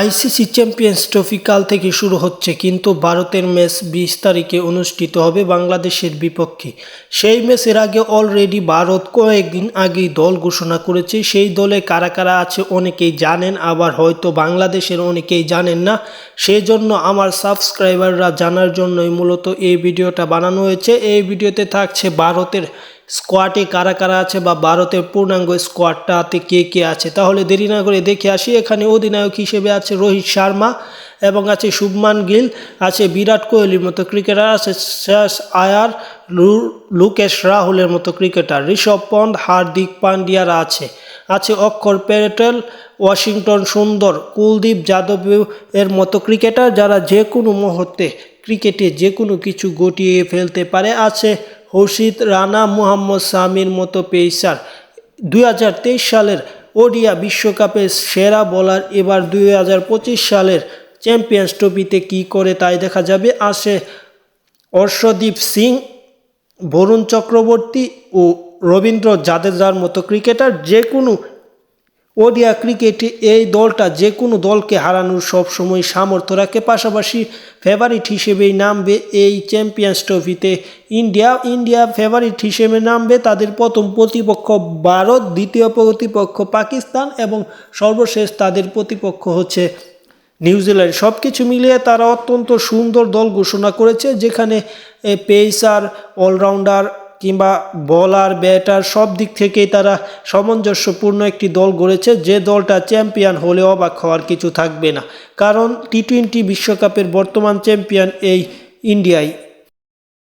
ICC champions trophy কাল থেকে শুরু হচ্ছে, কিন্তু ভারতের ম্যাচ বিশ তারিখে অনুষ্ঠিত হবে বাংলাদেশের বিপক্ষে। সেই ম্যাচের আগে অলরেডি ভারত কয়েকদিন আগেই দল ঘোষণা করেছে, সেই দলে কারা কারা আছে অনেকেই জানেন, আবার হয়তো বাংলাদেশের অনেকেই জানেন না। সেই জন্য আমার সাবস্ক্রাইবাররা জানার জন্যই মূলত এই ভিডিওটা বানানো হয়েছে। এই ভিডিওতে থাকছে ভারতের স্কোয়াডে কারা কারা আছে বা ভারতের পূর্ণাঙ্গ স্কোয়াডটাতে কে কে আছে? তাহলে দেরি না করে দেখে আসি, এখানে অধিনায়ক হিসেবে আছে রোহিত শর্মা এবং আছে শুভমান গিল, আছে বিরাট কোহলির মতো ক্রিকেটার আছে শেষ আয়ার লুকেশ রাহুলের মতো ক্রিকেটার ঋষভ পন্থ, হার্দিক পান্ডিয়ারা আছে। আছে অক্ষর প্যাটেল ওয়াশিংটন সুন্দর, কুলদীপ যাদব এর মতো ক্রিকেটার যারা যে কোনো মুহূর্তে ক্রিকেটে যে কোনো কিছু গটিয়ে ফেলতে পারে। আছে হর্ষিত রানা মোহাম্মদ সামির মতো পেসার। দুই হাজার তেইশ সালের ওডিয়া বিশ্বকাপের সেরা বোলার, এবার দুই হাজার পঁচিশ সালের চ্যাম্পিয়ন্স ট্রফিতে কী করে তাই দেখা যাবে। আসে অর্ষদীপ সিং, বরুণ চক্রবর্তী ও রবীন্দ্র জাদেজার মতো ক্রিকেটার যে কোনো ওডিয়া ক্রিকেটে এই দলটা যে কোনো দলকে হারানোর সবসময় সামর্থ্য রাখে। পাশাপাশি ফেভারিট হিসেবেই নামবে এই চ্যাম্পিয়ন্স ট্রফিতে ইন্ডিয়া ইন্ডিয়া ফেভারিট হিসেবে নামবে তাদের প্রথম প্রতিপক্ষ ভারত, দ্বিতীয় প্রতিপক্ষ পাকিস্তান এবং সর্বশেষ তাদের প্রতিপক্ষ হচ্ছে নিউজিল্যান্ড সব কিছু মিলিয়ে তারা অত্যন্ত সুন্দর দল ঘোষণা করেছে, যেখানে পেসার, অলরাউন্ডার কিংবা বলার ব্যাটার সব দিক থেকেই তারা সামঞ্জস্যপূর্ণ একটি দল গড়েছে। যে দলটা চ্যাম্পিয়ন হলে অবাক হওয়ার কিছু থাকবে না। কারণ টি টোয়েন্টি বিশ্বকাপের বর্তমান চ্যাম্পিয়ন এই ইন্ডিয়াই